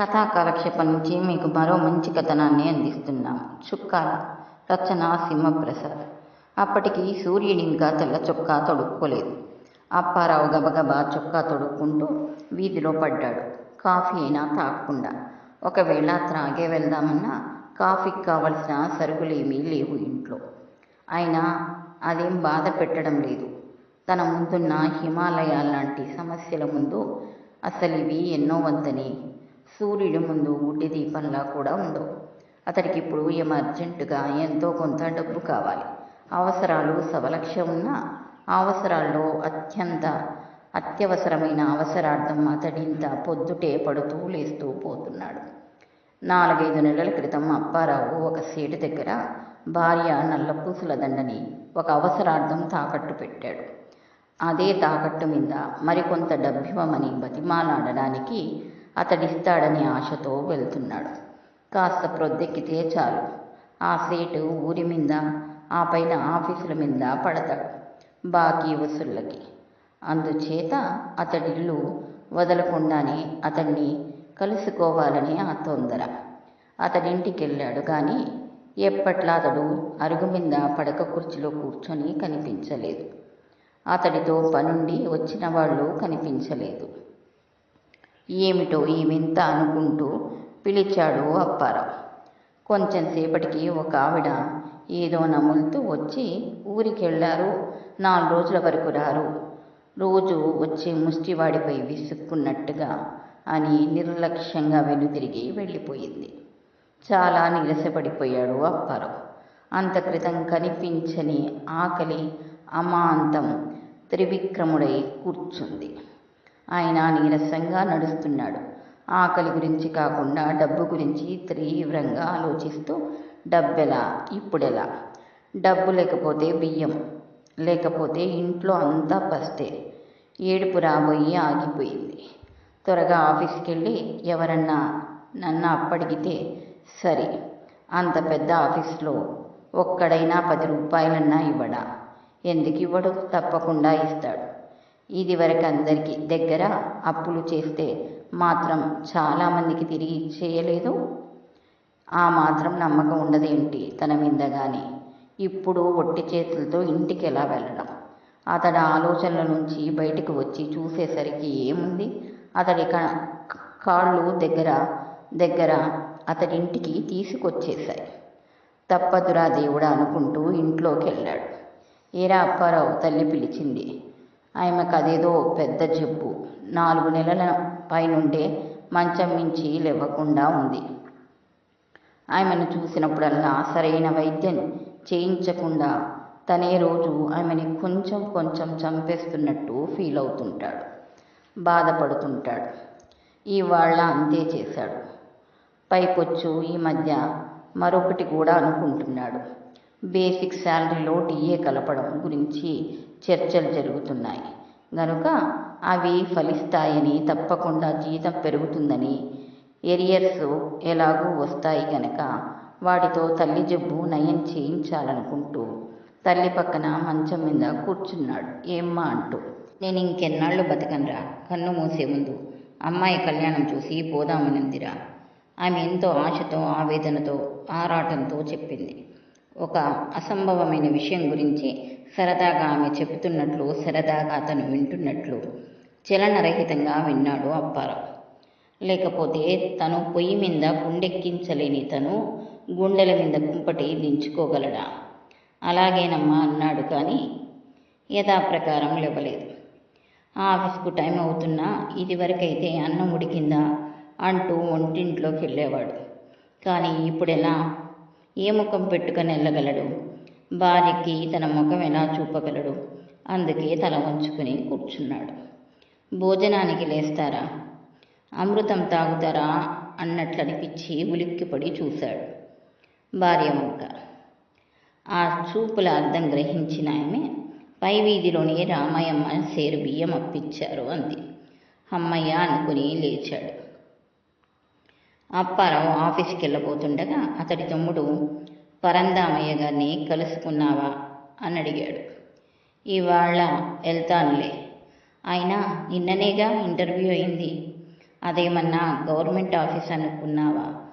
కథా కాలక్షేపం నుంచి మీకు మరో మంచి కథనాన్ని అందిస్తున్నాం. చుక్కాల రచన సింహప్రసాద్. అప్పటికి సూర్యుడు ఇంకా తెల్ల చొక్కా తొడుక్కోలేదు. అప్పారావు గబగబా చొక్కా తొడుక్కుంటూ వీధిలో పడ్డాడు. కాఫీ అయినా తాగకుండా. ఒకవేళ త్రాగే వెళ్దామన్నా కాఫీకి కావలసిన సరుకులేమీ లేవు ఇంట్లో. అయినా అదేం బాధ పెట్టడం లేదు. తన ముందున్న హిమాలయాల లాంటి సమస్యల ముందు అసలు ఇవి ఎన్నో వద్దని సూర్యుడి ముందు గుడ్డి దీపంలా కూడా ఉండవు. అతడికి ఇప్పుడు ఏం అర్జెంటుగా ఎంతో కొంత డబ్బు కావాలి. అవసరాలు సవలక్ష ఉన్న అవసరాల్లో అత్యంత అత్యవసరమైన అవసరార్థం అతడింత పొద్దుటే పడుతూ లేస్తూ పోతున్నాడు. నాలుగైదు నెలల క్రితం అప్పారావు ఒక సీటు దగ్గర భార్య నల్లపూసుల దండని ఒక అవసరార్థం తాకట్టు పెట్టాడు. అదే తాకట్టు మీద మరికొంత డబ్బివ్వమని బతిమాలాడడానికి అతడిస్తాడని ఆశతో వెళ్తున్నాడు. కాస్త ప్రొద్దెక్కితే చాలు. ఆ సీటు ఊరి మీద ఆ పైన ఆఫీసుల మీద పడతాడు బాకీ వసూళ్ళకి. అందుచేత అతడిల్లు వదలకుండానే అతన్ని కలుసుకోవాలని ఆ తొందర. అతడింటికి వెళ్ళాడు కానీ ఎప్పట్లా అతడు అరుగు మీద పడక కుర్చీలో కూర్చొని కనిపించలేదు. అతడితో పనుండి వచ్చిన వాళ్ళు కనిపించలేదు. ఏమిటో ఈ వింత అనుకుంటూ పిలిచాడు అప్పారావు. కొంచెం సేపటికి ఒక ఆవిడ ఏదో నములుతూ వచ్చి ఊరికి వెళ్ళారు నాలుగు రోజుల వరకు రారు. రోజు వచ్చే ముష్టివాడిపై విసుక్కున్నట్టుగా అని నిర్లక్ష్యంగా వెనుతిరిగి వెళ్ళిపోయింది. చాలా నిరసపడిపోయాడు అప్పారావు. అంత క్రితం కనిపించని ఆకలి అమాంతం త్రివిక్రముడై కూర్చుంది. ఆయన నీరసంగా నడుస్తున్నాడు. ఆకలి గురించి కాకుండా డబ్బు గురించి తీవ్రంగా ఆలోచిస్తూ డబ్బెలా? ఇప్పుడెలా? డబ్బు లేకపోతే బియ్యం లేకపోతే ఇంట్లో అంతా పస్తే. ఏడుపు రాబోయి ఆగిపోయింది. త్వరగా ఆఫీస్కి వెళ్ళి ఎవరన్నా నన్ను అప్పడిగితే సరే అంత పెద్ద ఆఫీస్లో ఒక్కడైనా పది రూపాయలన్నా ఇవ్వడా? ఎందుకు ఇవ్వడు? తప్పకుండా ఇస్తాడు. ఇది వరకు అందరికీ దగ్గర అప్పులు చేస్తే మాత్రం చాలామందికి తిరిగి ఇచ్చేయలేదు ఆ మాత్రం నమ్మకం ఉండదేంటి తన మీద కానీ ఇప్పుడు ఒట్టి చేతులతో ఇంటికి ఎలా వెళ్ళడం? అతడి ఆలోచనల నుంచి బయటకు వచ్చి చూసేసరికి ఏముంది? అతడి కాళ్ళు దగ్గర దగ్గర అతడింటికి తీసుకొచ్చేశాయి. తప్పదురా దేవుడా అనుకుంటూ ఇంట్లోకి వెళ్ళాడు ఏరా అప్పారావు తల్లి పిలిచింది. ఆమెకు అదేదో పెద్ద జబ్బు. నాలుగు నెలల పైనుండే మంచం మించి లేవకుండా ఉంది. ఆమెను చూసినప్పుడల్లా సరైన వైద్యం చేయించకుండా తనే రోజు ఆమెని కొంచెం కొంచెం చంపేస్తున్నట్టు ఫీల్ అవుతుంటాడు. బాధపడుతుంటాడు. ఇవాళ్ళ అంతే చేశాడు. పైపొచ్చు ఈ మధ్య మరొకటి కూడా అనుకుంటున్నాడు. బేసిక్ శాలరీలో టీఏ కలపడం గురించి చర్చలు జరుగుతున్నాయి. గనుక అవి ఫలిస్తాయని తప్పకుండా జీతం పెరుగుతుందని ఎరియర్స్ ఎలాగూ వస్తాయి గనక వాటితో తల్లి జబ్బు నయం చేయించాలనుకుంటూ తల్లి పక్కన మంచం మీద కూర్చున్నాడు. ఏమ్మా అంటూ. నేను ఇంకెన్నాళ్ళు బతకనరా? కన్ను మూసే ముందు అమ్మాయి కళ్యాణం చూసి పోదామనిందిరా ఆమె ఎంతో ఆశతో ఆవేదనతో ఆరాటంతో చెప్పింది. ఒక అసంభవమైన విషయం గురించి సరదాగా ఆమె చెబుతున్నట్లు సరదాగా అతను వింటున్నట్లు చలనరహితంగా విన్నాడు అప్పారావు. లేకపోతే తను పొయ్యి మీద గుండెక్కించలేని తను గుండెల మీద కుంపటి దించుకోగలడా? అలాగేనమ్మా అన్నాడు కానీ యథాప్రకారం లేవలేదు. ఆఫీస్కు టైం అవుతున్నా ఇదివరకైతే అన్నం ఉడికిందా అంటూ వంటింట్లోకి వెళ్ళేవాడు కానీ ఇప్పుడెలా? ఏ ముఖం పెట్టుకొని వెళ్ళగలడు? భార్యకి తన ముఖం ఎలా చూపగలడు? అందుకే తల వంచుకుని కూర్చున్నాడు. భోజనానికి లేస్తారా? అమృతం తాగుతారా? అన్నట్లనిపించి ఉలిక్కిపడి చూశాడు. భార్య వంక ఆ చూపుల అర్థం గ్రహించిన ఆమె పై వీధిలోని రామయ్యమ్మ సేరు బియ్యం అప్పించారు అంది. అమ్మయ్య అనుకుని లేచాడు. అప్పారావు ఆఫీస్కి వెళ్ళబోతుండగా అతడి తమ్ముడు పరందామయ్య గారిని కలుసుకున్నావా? అని అడిగాడు. ఇవాళ వెళ్తానులే. ఆయన నిన్ననేగా ఇంటర్వ్యూ అయింది. అదేమన్నా గవర్నమెంట్ ఆఫీస్ అనుకున్నావా?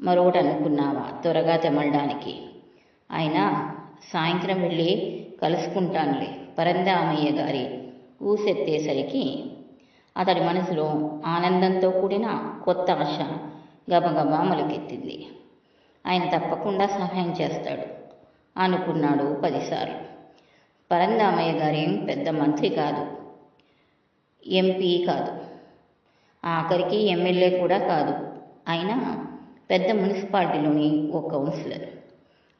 మరొకటి అనుకున్నావా త్వరగా తెమలడానికి? ఆయన సాయంత్రం వెళ్ళి కలుసుకుంటానులే పరందామయ్య గారి ఊసెత్తేసరికి అతడి మనసులో ఆనందంతో కూడిన కొత్త ఆశ గబగబా మొలకెత్తింది. ఆయన తప్పకుండా సహాయం చేస్తాడు. అనుకున్నాడు పదిసార్లు. పరందామయ్య గారేం పెద్ద మంత్రి కాదు. ఎంపీ కాదు. ఆఖరికి ఎమ్మెల్యే కూడా కాదు. అయినా పెద్ద మున్సిపాలిటీలోని ఓ కౌన్సిలర్.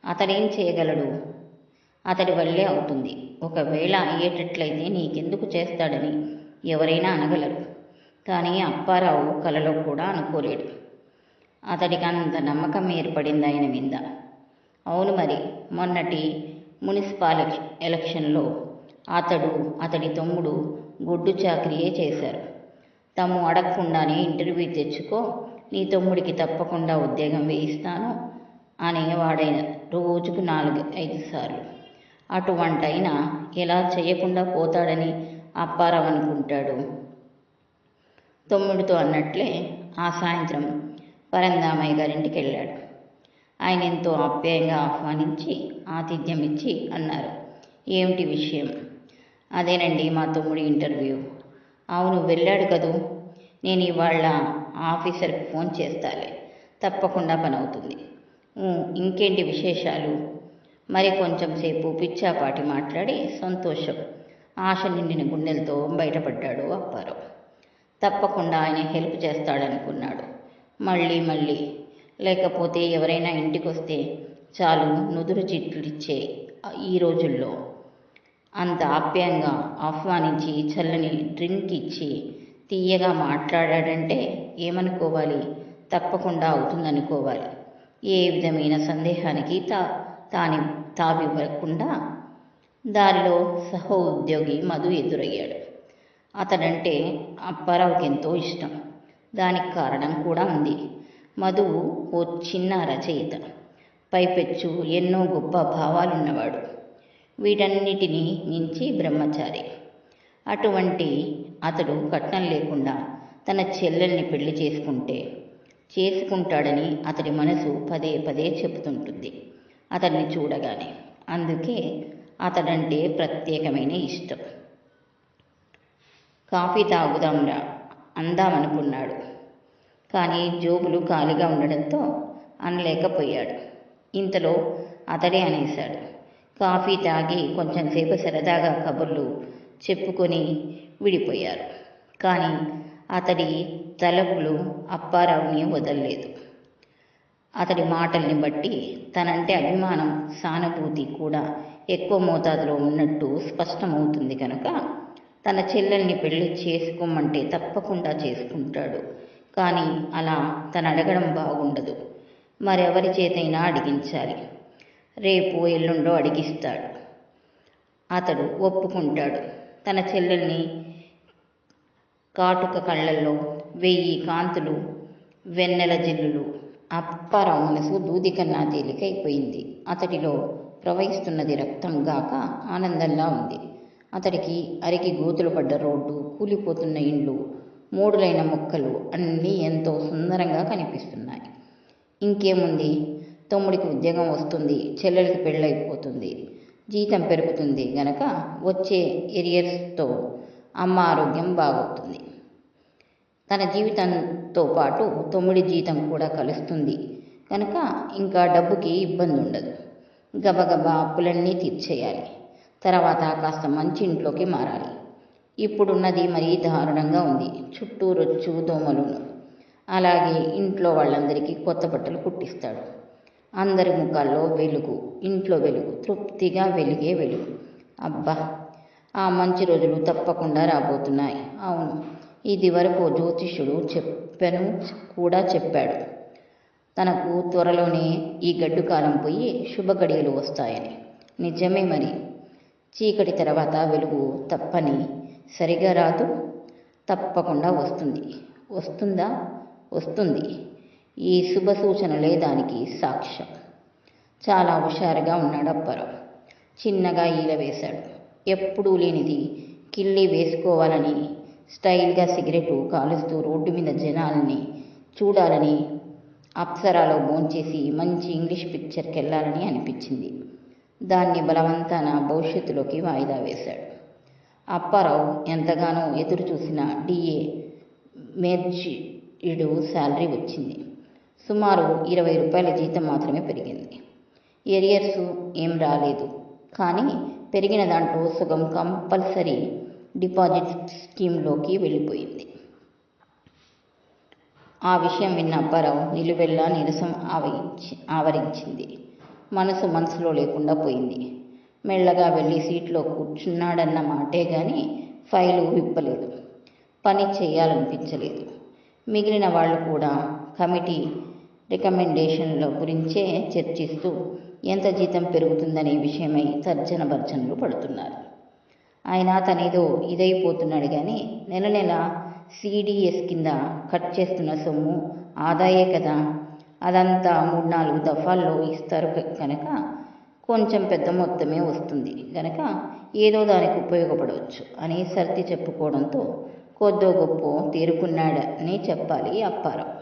అతడేం చేయగలడు? అతడి వల్లే అవుతుంది. ఒకవేళ అయ్యేటట్లయితే నీకెందుకు చేస్తాడని ఎవరైనా అనగలరు. కానీ అప్పారావు కలలో కూడా అనుకోలేడు. అతడికి అంత నమ్మకం ఏర్పడింది ఆయన మీద అవును మరి మొన్నటి మున్సిపల్ ఎలక్షన్లో అతడు అతడి తమ్ముడు గుడ్డు చాకరీయే చేశారు. తాము అడగకుండానే ఇంటర్వ్యూ తెచ్చుకో నీ తమ్ముడికి తప్పకుండా ఉద్యోగం వేయిస్తాను అనేవాడైన రోజుకు నాలుగు ఐదు సార్లు. అటువంటైనా ఎలా చేయకుండా పోతాడని అప్పారావు అనుకుంటాడు. తమ్ముడితో అన్నట్లే ఆ సాయంత్రం పరందామయ్య గారింటికి వెళ్ళాడు ఆయన ఎంతో ఆప్యాయంగా ఆహ్వానించి ఆతిథ్యం ఇచ్చి అన్నారు. ఏమిటి విషయం? అదేనండి మా తమ్ముడి ఇంటర్వ్యూ. అవును వెళ్ళాడు కదూ? నేను ఇవాళ ఆఫీసర్కి ఫోన్ చేస్తాలే. తప్పకుండా పని అవుతుంది ఇంకేంటి విశేషాలు? మరి కొంచెం సేపు పిచ్చాపాటి మాట్లాడి సంతోషం. ఆశ నిండిన గుండెలతో బయటపడ్డాడు అప్పారావు. తప్పకుండా ఆయన హెల్ప్ చేస్తాడనుకున్నాడు. మళ్ళీ మళ్ళీ. లేకపోతే ఎవరైనా ఇంటికి వస్తే చాలు నుదురు చిట్లిచ్చే ఈ రోజుల్లో. అంత ఆప్యాయంగా ఆహ్వానించి చల్లని డ్రింక్ ఇచ్చి తీయగా మాట్లాడాడంటే ఏమనుకోవాలి? తప్పకుండా అవుతుందనుకోవాలి. ఏ విధమైన సందేహానికి తా తాని తావివ్వకుండా దారిలో సహోద్యోగి మధు ఎదురయ్యాడు. అతడంటే అప్పారావుకి ఎంతో ఇష్టం. దానికి కారణం కూడా ఉంది. మధు ఓ చిన్న రచయిత. పైపెచ్చు ఎన్నో గొప్ప భావాలున్నవాడు. వీటన్నిటినీ మించి బ్రహ్మచారి. అటువంటి అతడు కట్నం లేకుండా తన చెల్లెల్ని పెళ్ళి చేసుకుంటే చేసుకుంటాడని అతడి మనసు పదే పదే చెబుతుంటుంది. అతన్ని చూడగానే. అందుకే అతడంటే ప్రత్యేకమైన ఇష్టం. కాఫీ తాగుదాంరా. అందామనుకున్నాడు. కానీ జోబులు ఖాళీగా ఉండడంతో అనలేకపోయాడు. ఇంతలో అతడే అనేశాడు. కాఫీ తాగి కొంచెం సేపు సరదాగా కబుర్లు చెప్పుకొని విడిపోయారు. కానీ అతడి తలపులు అప్పారావుని వదలలేదు. అతడి మాటల్ని బట్టి తనంటే అభిమానం సానుభూతి కూడా ఎక్కువ మోతాదులో ఉన్నట్టు స్పష్టమవుతుంది కనుక తన చెల్లెల్ని పెళ్ళి చేసుకోమంటే తప్పకుండా చేసుకుంటాడు. కానీ అలా తను అడగడం బాగుండదు. మరెవరి చేతైనా అడిగించాలి. రేపు ఎల్లుండో అడిగిస్తాడు. అతడు ఒప్పుకుంటాడు. తన చెల్లెల్ని కాటుక కళ్ళల్లో వెయ్యి కాంతులు వెన్నెల జిల్లులు అప్పారావు మనసు దూది కన్నా తేలికైపోయింది. అతడిలో ప్రవహిస్తున్నది రక్తం గాక ఆనందంలా ఉంది. అతడికి అరికి గోతులు పడ్డ రోడ్డు కూలిపోతున్న ఇండ్లు మూడులైన మొక్కలు అన్నీ ఎంతో సుందరంగా కనిపిస్తున్నాయి. ఇంకేముంది? తమ్ముడికి ఉద్యోగం వస్తుంది చెల్లెలకి పెళ్ళైపోతుంది జీతం పెరుగుతుంది గనక వచ్చే ఎరియర్స్తో అమ్మ ఆరోగ్యం బాగవుతుంది. తన జీవితంతో పాటు తమ్ముడి జీతం కూడా కలుస్తుంది కనుక ఇంకా డబ్బుకి ఇబ్బంది ఉండదు గబగబా అప్పులన్నీ తీర్చేయాలి. తర్వాత కాస్త మంచి ఇంట్లోకి మారాలి. ఇప్పుడున్నది మరీ దారుణంగా ఉంది. చుట్టూ రొచ్చు దోమలును. అలాగే ఇంట్లో వాళ్ళందరికీ కొత్త బట్టలు కుట్టిస్తాడు. అందరి ముఖాల్లో వెలుగు ఇంట్లో వెలుగు తృప్తిగా వెలిగే వెలుగు. అబ్బా! ఆ మంచి రోజులు తప్పకుండా రాబోతున్నాయి. అవును ఇది వరకు జ్యోతిష్యుడు చెప్పను కూడా చెప్పాడు. తనకు త్వరలోనే ఈ గడ్డు కాలం పోయి శుభ గడియలు వస్తాయని. నిజమే మరి. చీకటి తర్వాత వెలుగు తప్పని సరిగా రాదు తప్పకుండా వస్తుంది. వస్తుందా? వస్తుంది. ఈ శుభ సూచనలే దానికి సాక్ష్యం. చాలా హుషారుగా ఉన్నాడు అప్పారావు చిన్నగా ఈల వేశాడు. ఎప్పుడూ లేనిది కిళ్ళి వేసుకోవాలని స్టైల్గా సిగరెట్ కాలుస్తూ రోడ్డు మీద జనాల్ని చూడాలని అప్సరాలో భోంచేసి మంచి ఇంగ్లీష్ పిక్చర్కి వెళ్ళాలని అనిపించింది. దాన్ని బలవంతాన భవిష్యత్తులోకి వాయిదా వేశాడు. అప్పారావు ఎంతగానో ఎదురు చూసిన డిఏ మేర్జిడు శాలరీ వచ్చింది. సుమారు ఇరవై రూపాయల జీతం మాత్రమే పెరిగింది. ఎరియర్స్ ఏం రాలేదు. కానీ పెరిగిన దాంట్లో సుగం కంపల్సరీ డిపాజిట్ స్కీమ్లోకి వెళ్ళిపోయింది. ఆ విషయం విన్న అప్పారావు నిలువెల్లా నీరసం ఆవరించి ఆవరించింది. మనసు మనసులో లేకుండా పోయింది. మెల్లగా వెళ్ళి సీట్లో కూర్చున్నాడన్న మాటే కానీ ఫైలు విప్పలేదు. పని చేయాలనిపించలేదు. మిగిలిన వాళ్ళు కూడా కమిటీ రికమెండేషన్ల గురించే చర్చిస్తూ ఎంత జీతం పెరుగుతుందనే విషయమై తర్జన భర్జనలు పడుతున్నారు. ఆయన తనేదో ఇదైపోతున్నాడు కానీ నెల నెల సిడిఎస్ కింద కట్ చేస్తున్న సొమ్ము ఆదాయే కదా అదంతా మూడు నాలుగు దఫాల్లో ఇస్తారు కనుక కొంచెం పెద్ద మొత్తమే వస్తుంది. కనుక ఏదో దానికి ఉపయోగపడవచ్చు అని సర్ది చెప్పుకోవడంతో కొద్దో గొప్ప తేరుకున్నాడని చెప్పాలి అప్పారావు.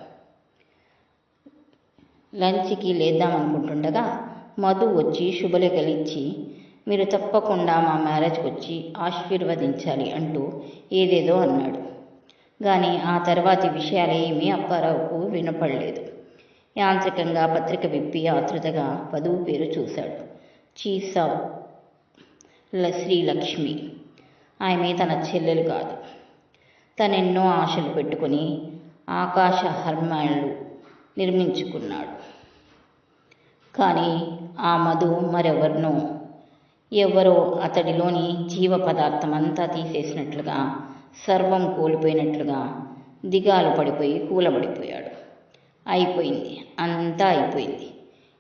లంచ్కి లేద్దామనుకుంటుండగా మధు వచ్చి శుభలేఖలిచ్చి మీరు తప్పకుండా మా మ్యారేజ్కి వచ్చి ఆశీర్వదించాలి అంటూ ఏదేదో అన్నాడు. కానీ ఆ తర్వాతి విషయాలేమీ అప్పారావుకు వినపడలేదు. యాంత్రికంగా పత్రిక విప్పి ఆతృతగా వధువు పేరు చూశాడు. చీసా శ్రీలక్ష్మి ఆమె తన చెల్లెలు కాదు. తనెన్నో ఆశలు పెట్టుకొని ఆకాశ హర్మాన్లు నిర్మించుకున్నాడు. కానీ ఆ మధు మరెవరినో ఎవరో అతడిలోని జీవ పదార్థం అంతా తీసేసినట్లుగా సర్వం కోల్పోయినట్లుగా దిగాలు పడిపోయి కూలబడిపోయాడు. అయిపోయింది. అంతా అయిపోయింది.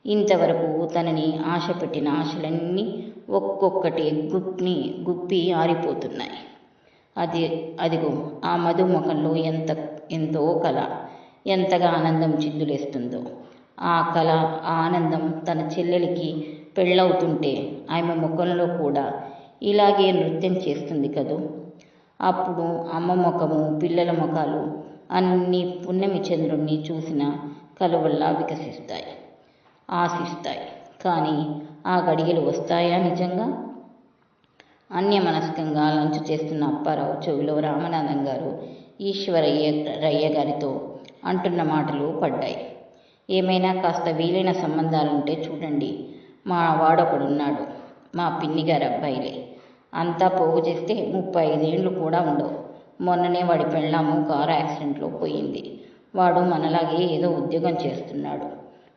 ఇంతవరకు తనని ఆశ పెట్టిన ఆశలన్నీ ఒక్కొక్కటి గుప్పిని గుప్పి ఆరిపోతున్నాయి. అది అదిగో ఆ మధుముఖంలో ఎంత ఎంతో కళ. ఎంతగా ఆనందం చిందులేస్తుందో ఆ కళ ఆ ఆనందం తన చెల్లెలికి పెళ్ళవుతుంటే ఆమె ముఖంలో కూడా ఇలాగే నృత్యం చేస్తుంది కదూ. అప్పుడు అమ్మ ముఖము పిల్లల ముఖాలు అన్ని పున్నమి చంద్రుణ్ణి చూసిన కలువల్లా వికసిస్తాయి ఆశిస్తాయి. కానీ ఆ గడియలు వస్తాయా నిజంగా? అన్యమనస్కంగా లంచ్ చేస్తున్న అప్పారావు చెవిలో రామనాథం గారు ఈశ్వరయ్య రయ్య గారితో అంటున్న మాటలు పడ్డాయి. ఏమైనా కాస్త వీలైన సంబంధాలుంటే చూడండి. మా వాడొకడున్నాడు మా పిన్నిగారు అబ్బాయిలే అంతా పోగు చేస్తే ముప్పై ఐదేండ్లు కూడా ఉండవు. మొన్ననే వాడి పెళ్ళాము కారు యాక్సిడెంట్లో పోయింది. వాడు మనలాగే ఏదో ఉద్యోగం చేస్తున్నాడు.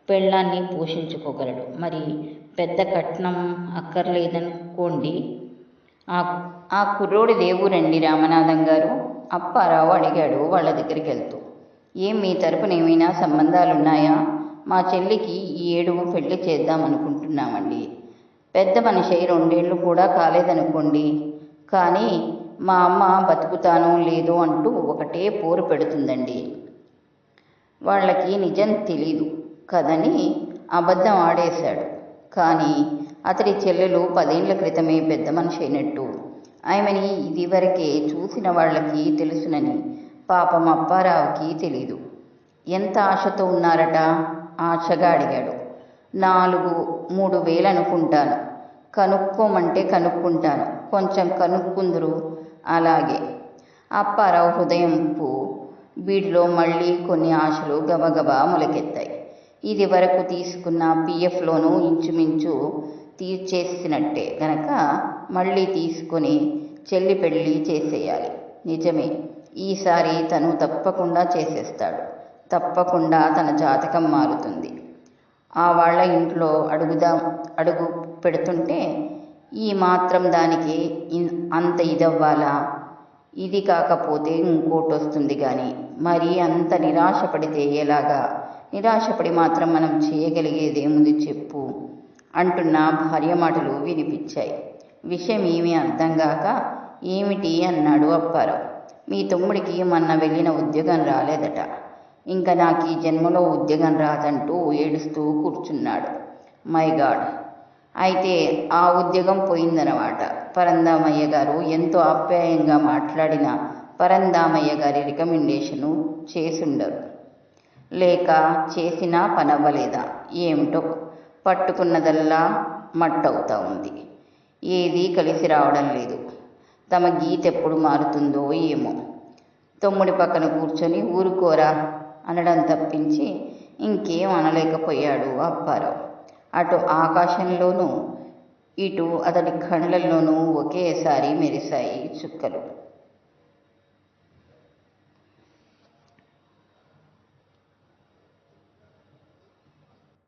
పెళ్ళాన్ని పోషించుకోగలడు. మరి పెద్ద కట్నం అక్కర్లేదనుకోండి. ఆ ఆ కుర్రోడి దేవురండి రామనాథం గారు. అప్పారావు అడిగాడు వాళ్ళ దగ్గరికి వెళ్తూ ఏం మీ తరపున ఏమైనా సంబంధాలున్నాయా? మా చెల్లికి ఈ ఏడు పెళ్ళి చేద్దాం అనుకుంటున్నామండి పెద్ద మనిషి రెండేళ్ళు కూడా కాలేదనుకోండి. కానీ మా అమ్మ బతుకుతానో లేదో అంటూ ఒకటే పోరు పెడుతుందండి. వాళ్ళకి నిజం తెలీదు. కదని అబద్ధం ఆడేశాడు. కానీ అతడి చెల్లెలు పదేళ్ళ క్రితమే పెద్ద మనిషి అయినట్టు. ఆమెని ఇదివరకే చూసిన వాళ్ళకి తెలుసునని పాపం అప్పారావుకి తెలీదు. ఎంత ఆశతో ఉన్నారట? ఆశగా అడిగాడు. నాలుగు మూడు వేలు అనుకుంటాను కనుక్కోమంటే కనుక్కుంటాను. కొంచెం కనుక్కుందురు. అలాగే. అప్పారావు హృదయంపు వీటిలో మళ్ళీ కొన్ని ఆశలు గబగబా మొలకెత్తాయి. ఇది వరకు తీసుకున్న పిఎఫ్లోనూ ఇంచుమించు తీర్చేసినట్టే గనక మళ్ళీ తీసుకొని చెల్లి పెళ్ళి చేసేయాలి. నిజమే ఈసారి తను తప్పకుండా చేసేస్తాడు. తప్పకుండా తన జాతకం మారుతుంది. ఆ వాళ్ళ ఇంట్లో అడుగుదాం అడుగు పెడుతుంటే ఈ మాత్రం దానికి అంత ఇదవ్వాలా? ఇది కాకపోతే ఇంకోటి వస్తుంది కానీ మరి అంత నిరాశపడితే ఎలాగా? నిరాశపడి మాత్రం మనం చేయగలిగేదేముంది చెప్పు. అంటున్న భార్య మాటలు వినిపించాయి. విషయం ఏమీ అర్థం కాక ఏమిటి అన్నాడు అప్పారావు. మీ తమ్ముడికి మొన్న వెళ్ళిన ఉద్యోగం రాలేదట. ఇంకా నాకు ఈ జన్మలో ఉద్యోగం రాదంటూ ఏడుస్తూ కూర్చున్నాడు. My god! అయితే ఆ ఉద్యోగం పోయిందన్నమాట. పరందామయ్య గారు ఎంతో ఆప్యాయంగా మాట్లాడిన పరందామయ్య గారి రికమెండేషను చేసుండరు. లేక చేసినా పనవ్వలేదా? ఏమిటో పట్టుకున్నదల్లా మట్టవుతా ఉంది. ఏదీ కలిసి రావడం లేదు. తమ గీత ఎప్పుడు మారుతుందో ఏమో. తమ్ముడి పక్కన కూర్చొని ఊరుకోరా అనడం తప్పించి ఇంకేం అనలేకపోయాడు అప్పారావు. అటు ఆకాశంలోనూ ఇటు అతడి కళ్ళల్లోనూ ఒకేసారి మెరిశాయి చుక్కలు.